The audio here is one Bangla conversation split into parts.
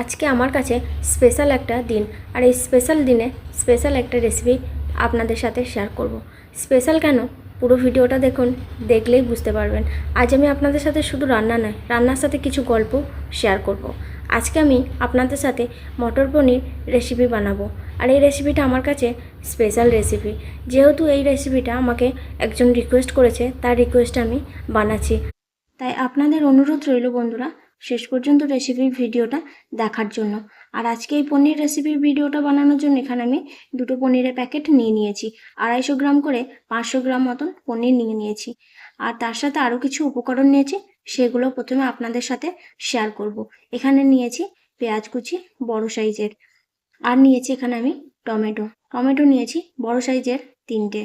আজকে আমার কাছে স্পেশাল একটা দিন। আর এই স্পেশাল দিনে স্পেশাল একটা রেসিপি আপনাদের সাথে শেয়ার করব। স্পেশাল কেন? পুরো ভিডিওটা দেখুন, দেখলেই বুঝতে পারবেন। আজ আমি আপনাদের সাথে শুধু রান্না নয়, রান্নার সাথে কিছু গল্প শেয়ার করব। আজকে আমি আপনাদের সাথে মটর পনির রেসিপি বানাবো। আর এই রেসিপিটা আমার কাছে স্পেশাল রেসিপি যেহেতু এই রেসিপিটা আমাকে একজন রিকোয়েস্ট করেছে, তার রিকোয়েস্ট আমি বানাচ্ছি। তাই আপনাদের অনুরোধ রইল বন্ধুরা শেষ পর্যন্ত রেসিপির ভিডিওটা দেখার জন্য। আর আজকে এই পনির রেসিপির ভিডিওটা বানানোর জন্য এখানে আমি দুটো পনিরের প্যাকেট নিয়ে নিয়েছি। আড়াইশো গ্রাম করে পাঁচশো গ্রাম মতন পনির নিয়ে নিয়েছি। আর তার সাথে আরও কিছু উপকরণ নিয়েছি, সেগুলো প্রথমে আপনাদের সাথে শেয়ার করব। এখানে নিয়েছি পেঁয়াজ কুচি বড় সাইজের। আর নিয়েছি এখানে আমি টমেটো। টমেটো নিয়েছি বড় সাইজের তিনটে।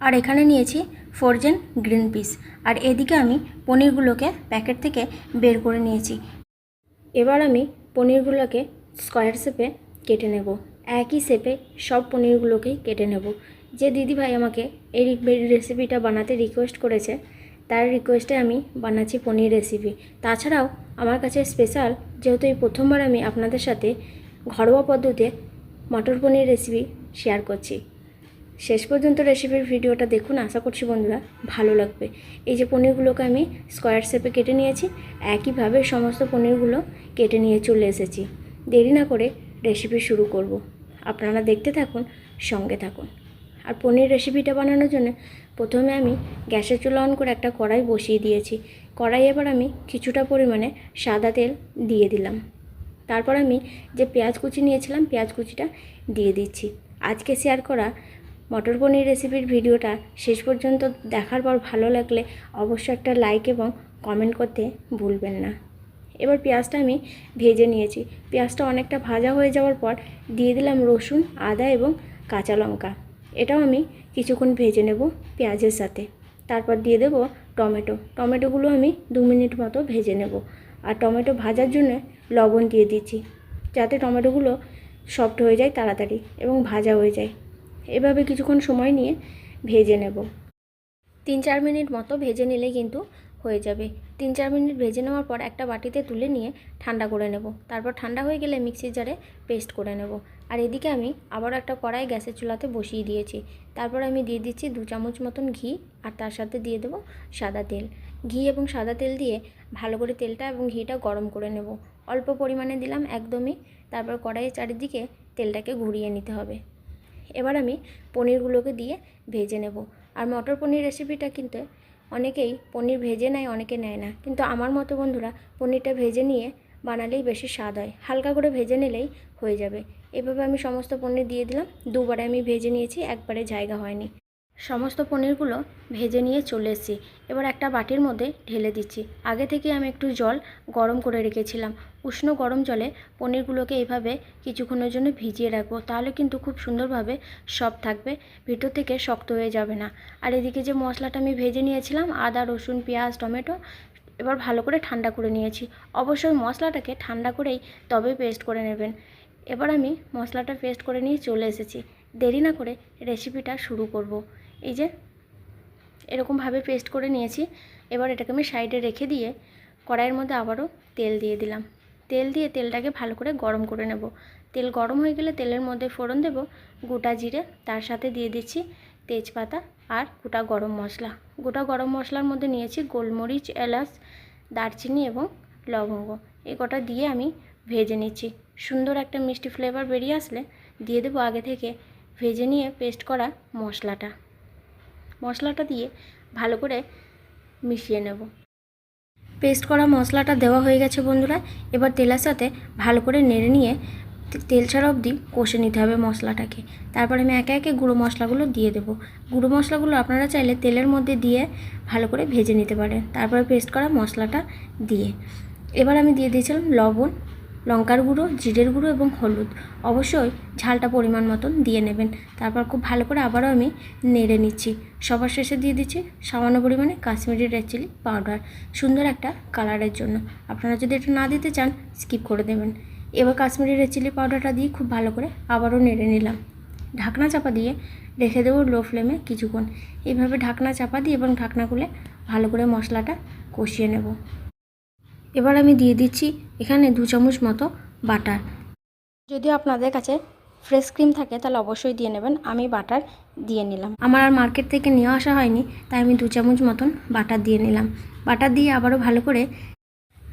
আর এখানে নিয়েছি ফোরজেন গ্রিন পিস আর এদিকে আমি পনিরগুলোকে প্যাকেট থেকে বের করে নিয়েছি। এবার আমি পনিরগুলোকে স্কোয়ার শেপে কেটে নেব। একই শেপে সব পনিরগুলোকেই কেটে নেব। যে দিদিভাই আমাকে এই রেসিপিটা বানাতে রিকোয়েস্ট করেছে, তার রিকোয়েস্টে আমি বানাচ্ছি পনির রেসিপি তাছাড়াও আমার কাছে স্পেশাল যেহেতু এই প্রথমবার আমি আপনাদের সাথে ঘরোয়া পদ্ধতিতে মটর পনির রেসিপি শেয়ার করছি। শেষ পর্যন্ত রেসিপির ভিডিওটা দেখুন, আশা করছি বন্ধুরা ভালো লাগবে। এই যে পনিরগুলোকে আমি স্কোয়ার শেপে কেটে নিয়েছি, একইভাবে সমস্ত পনিরগুলো কেটে নিয়ে চলে এসেছি। দেরি না করে রেসিপি শুরু করব। আপনারা দেখতে থাকুন, সঙ্গে থাকুন। আর পনির রেসিপিটা বানানোর জন্য প্রথমে আমি গ্যাসের চুলা অন করে একটা কড়াই বসিয়ে দিয়েছি। কড়াই এবার আমি কিছুটা পরিমাণে সাদা তেল দিয়ে দিলাম। তারপর আমি যে পেঁয়াজ কুচি নিয়েছিলাম, পেঁয়াজ কুচিটা দিয়ে দিচ্ছি। আজকে শেয়ার করা মটর পনির রেসিপির ভিডিওটা শেষ পর্যন্ত দেখার পর ভালো লাগলে অবশ্যই একটা লাইক এবং কমেন্ট করতে ভুলবেন না। এবার পেঁয়াজটা আমি ভেজে নিয়েছি। পেঁয়াজটা অনেকটা ভাজা হয়ে যাওয়ার পর দিয়ে দিলাম রসুন, আদা এবং কাঁচা লঙ্কা। এটাও আমি কিছুক্ষণ ভেজে নেব পেঁয়াজের সাথে। তারপর দিয়ে দেব টমেটো। টমেটোগুলো আমি দু মিনিট মতো ভেজে নেব। আর টমেটো ভাজার জন্য লবণ দিয়ে দিচ্ছি। যাতে টমেটোগুলো সফট হয়ে যায় তাড়াতাড়ি এবং ভাজা হয়ে যায়। এভাবে কিছুক্ষণ সময় নিয়ে ভেজে নেব। তিন চার মিনিট মতো ভেজে নিলে কিন্তু হয়ে যাবে। তিন চার মিনিট ভেজে নেওয়ার পর একটা বাটিতে তুলে নিয়ে ঠান্ডা করে নেব। তারপর ঠান্ডা হয়ে গেলে মিক্সির জারে পেস্ট করে নেব। আর এদিকে আমি আবার একটা কড়াই গ্যাসের চুলাতে বসিয়ে দিয়েছি। তারপর আমি দিয়ে দিচ্ছি দু চামচ মতন ঘি আর তার সাথে দিয়ে দেবো সাদা তেল। ঘি এবং সাদা তেল দিয়ে ভালো করে তেলটা এবং ঘিটা গরম করে নেব। অল্প পরিমাণে দিলাম একদমই। তারপর কড়াইয়ের চারিদিকে তেলটাকে ঘুরিয়ে নিতে হবে। এবার আমি পনিরগুলোকে দিয়ে ভেজে নেব। আর মটর পনির রেসিপিটা কিন্তু অনেকেই পনির ভেজে নেয়, অনেকে নেয় না। কিন্তু আমার মতো বন্ধুরা পনিরটা ভেজে নিয়ে বানালেই বেশি স্বাদ হয়। হালকা করে ভেজে নিলেই হয়ে যাবে। এভাবে আমি সমস্ত পনির দিয়ে দিলাম। দুবারে আমি ভেজে নিয়েছি, একবারে জায়গা হয়নি। সমস্ত পনিরগুলো ভেজে নিয়ে চলে এসেছি। এবার একটা বাটির মধ্যে ঢেলে দিচ্ছি। আগে থেকে আমি একটু জল গরম করে রেখেছিলাম। উষ্ণ গরম জলে পনিরগুলোকে এইভাবে কিছুক্ষণের জন্য ভিজিয়ে রাখব। তাহলে কিন্তু খুব সুন্দরভাবে সব থাকবে, ভিতর থেকে শক্ত হয়ে যাবে না। আর এদিকে যে মশলাটা আমি ভেজে নিয়েছিলাম, আদা, রসুন, পেঁয়াজ, টমেটো, এবার ভালো করে ঠান্ডা করে নিয়েছি। অবশ্যই মশলাটাকে ঠান্ডা করেই তবে পেস্ট করে নেবেন। এবার আমি মশলাটা পেস্ট করে নিয়ে চলে এসেছি। দেরি না করে রেসিপিটা শুরু করব। এই যে, এরকমভাবে পেস্ট করে নিয়েছি। এবার এটাকে আমি সাইডে রেখে দিয়ে কড়াইয়ের মধ্যে আবারও তেল দিয়ে দিলাম। তেল দিয়ে তেলটাকে ভালো করে গরম করে নেব। তেল গরম হয়ে গেলে তেলের মধ্যে ফোড়ন দেব, গোটা জিরে, তার সাথে দিয়ে দিচ্ছি তেজপাতা আর গোটা গরম মশলা। গোটা গরম মশলার মধ্যে নিয়েছি গোলমরিচ, এলাচ, দারচিনি এবং লবঙ্গ। এই কটা দিয়ে আমি ভেজে নিচ্ছি। সুন্দর একটা মিষ্টি ফ্লেভার বেরিয়ে আসলে দিয়ে দেবো আগে থেকে ভেজে নিয়ে পেস্ট করা মশলাটা। মশলাটা দিয়ে ভালো করে মিশিয়ে নেব। পেস্ট করা মশলাটা দেওয়া হয়ে গেছে বন্ধুরা। এবার তেলের সাথে ভালো করে নেড়ে নিয়ে তেল ছাড়া অবধি কষে নিতে হবে মশলাটাকে। তারপরে আমি একে একে গুঁড়ো মশলাগুলো দিয়ে দেবো। গুঁড়ো মশলাগুলো আপনারা চাইলে তেলের মধ্যে দিয়ে ভালো করে ভেজে নিতে পারেন। তারপরে পেস্ট করা মশলাটা দিয়ে। এবার আমি দিয়ে দিয়েছিলাম লবণ। লঙ্কার গুঁড়ো, জিরের গুঁড়ো এবং হলুদ। অবশ্যই ঝালটা পরিমাণ মতন দিয়ে নেবেন। তারপর খুব ভালো করে আবারও আমি নেড়ে নিচ্ছি। সবার শেষে দিয়ে দিচ্ছি সামান্য পরিমাণে কাশ্মীরি রেড চিলি পাউডার। সুন্দর একটা কালারের জন্য। আপনারা যদি এটা না দিতে চান, স্কিপ করে দেবেন। এবার কাশ্মীরি রেড চিলি পাউডারটা দিয়ে খুব ভালো করে আবারও নেড়ে নিলাম। ঢাকনা চাপা দিয়ে রেখে দেবো লো ফ্লেমে কিছুক্ষণ। এইভাবে ঢাকনা চাপা দিয়ে এবং ঢাকনা খুলে ভালো করে মশলাটা কষিয়ে নেব। এবার আমি দিয়ে দিচ্ছি এখানে দু চামচ মতো বাটার। যদি আপনাদের কাছে ফ্রেশ ক্রিম থাকে তাহলে অবশ্যই দিয়ে নেবেন। আমি বাটার দিয়ে নিলাম। আমার আর মার্কেট থেকে নিয়ে আসা হয়নি তাই আমি দু চামচ মতন বাটার দিয়ে নিলাম। বাটার দিয়ে আবারও ভালো করে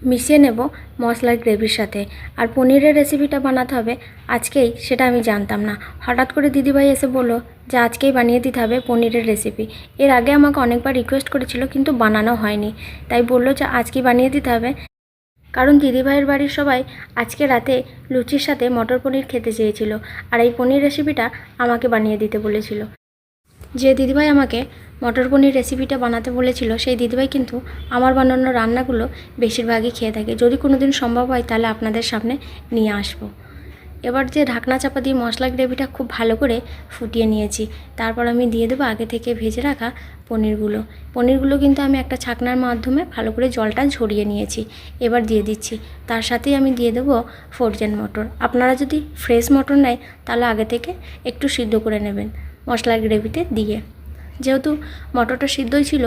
মিশিয়ে নেব মশলার গ্রেভির সাথে। আর পনিরের রেসিপিটা বানাতে হবে। আজকেই সেটা আমি জানতাম না। হঠাৎ করে দিদিভাই এসে বলল যে, আজকেই বানিয়ে দিতে হবে পনিরের রেসিপি এর আগে আমাকে অনেকবার রিকোয়েস্ট করেছিল, কিন্তু বানানো হয়নি। তাই বলল যে, আজকেই বানিয়ে দিতে হবে। কারণ দিদিভাইয়ের বাড়ির সবাই আজকে রাতে লুচির সাথে মটর পনির খেতে চেয়েছিল। আর এই পনির রেসিপিটা আমাকে বানিয়ে দিতে বলেছিল। যে দিদিভাই আমাকে মটর পনির রেসিপিটা বানাতে বলেছিল সেই দিদিভাই কিন্তু আমার বানানো রান্নাগুলো বেশিরভাগই খেয়ে থাকে। যদি কোনো দিন সম্ভব হয় তাহলে আপনাদের সামনে নিয়ে আসব। এবার যে ঢাকনা চাপা দিয়ে মশলা গ্রেভিটা খুব ভালো করে ফুটিয়ে নিয়েছি। তারপর আমি দিয়ে দেবো আগে থেকে ভেজে রাখা পনিরগুলো। পনিরগুলো কিন্তু আমি একটা ছাকনার মাধ্যমে ভালো করে জলটা ঝরিয়ে নিয়েছি। এবার দিয়ে দিচ্ছি। তার সাথেই আমি দিয়ে দেবো ফোরজেন মটর। আপনারা যদি ফ্রেশ মটর নেয় তাহলে আগে থেকে একটু সিদ্ধ করে নেবেন মশলার গ্রেভিতে দিয়ে। যেহেতু মটরটা সিদ্ধই ছিল,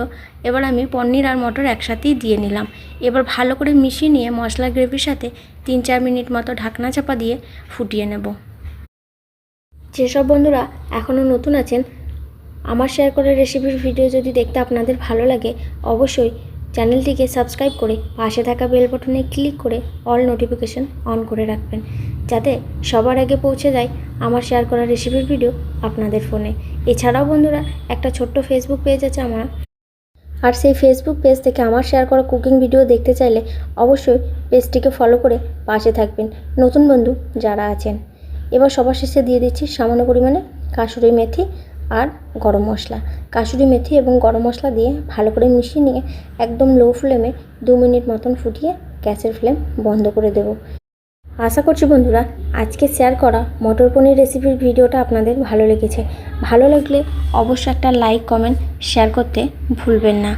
এবার আমি পনির আর মটর একসাথেই দিয়ে নিলাম। এবার ভালো করে মিশিয়ে নিয়ে মশলা গ্রেভির সাথে তিন চার মিনিট মতো ঢাকনা চাপা দিয়ে ফুটিয়ে নেব। যেসব বন্ধুরা এখনও নতুন আছেন, আমার শেয়ার করা রেসিপির ভিডিও যদি দেখতে আপনাদের ভালো লাগে, অবশ্যই চ্যানেলটিকে সাবস্ক্রাইব করে পাশে থাকা বেল বাটনে ক্লিক করে অল নোটিফিকেশন অন করে রাখবেন। যাতে সবার আগে পৌঁছে যায় আমার শেয়ার করা রেসিপির ভিডিও আপনাদের ফোনে এছাড়াও বন্ধুরা, একটা ছোট্ট ফেসবুক পেজ আছে আমার। আর সেই ফেসবুক পেজ থেকে আমার শেয়ার করা কুকিং ভিডিও দেখতে চাইলে অবশ্যই পেজটিকে ফলো করে পাশে থাকবেন। নতুন বন্ধু যারা আছেন। এবার সবার শেষে দিয়ে দিচ্ছি সামান্য পরিমাণে কাসুরি মেথি আর গরম মশলা। কাসুরি মেথি এবং গরম মশলা দিয়ে ভালো করে মিশিয়ে নিয়ে একদম লো ফ্লেমে দু মিনিট মতন ফুটিয়ে গ্যাসের ফ্লেম বন্ধ করে দেবো। আশা করছি বন্ধুরা, আজকে শেয়ার করা মটর পনির রেসিপির ভিডিওটা আপনাদের ভালো লেগেছে। ভালো লাগলে অবশ্যই একটা লাইক কমেন্ট শেয়ার করতে ভুলবেন না।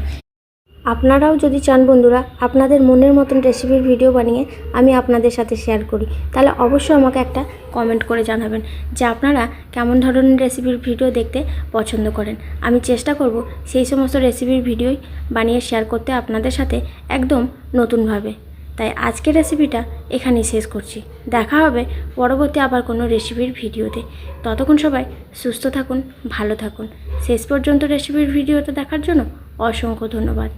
আপনারাও যদি চান বন্ধুরা, আপনাদের মনের মতন রেসিপির ভিডিও বানিয়ে আমি আপনাদের সাথে শেয়ার করি, তাহলে অবশ্যই আমাকে একটা কমেন্ট করে জানাবেন যে আপনারা কেমন ধরনের রেসিপির ভিডিও দেখতে পছন্দ করেন। আমি চেষ্টা করব সেই সমস্ত রেসিপির ভিডিওই বানিয়ে শেয়ার করতে আপনাদের সাথে একদম নতুনভাবে। তাই আজকের রেসিপিটা এখানেই শেষ করছি। দেখা হবে পরবর্তী আবার কোনো রেসিপির ভিডিওতে ততক্ষণ সবাই সুস্থ থাকুন, ভালো থাকুন। শেষ পর্যন্ত রেসিপির ভিডিওটা দেখার জন্য অসংখ্য ধন্যবাদ।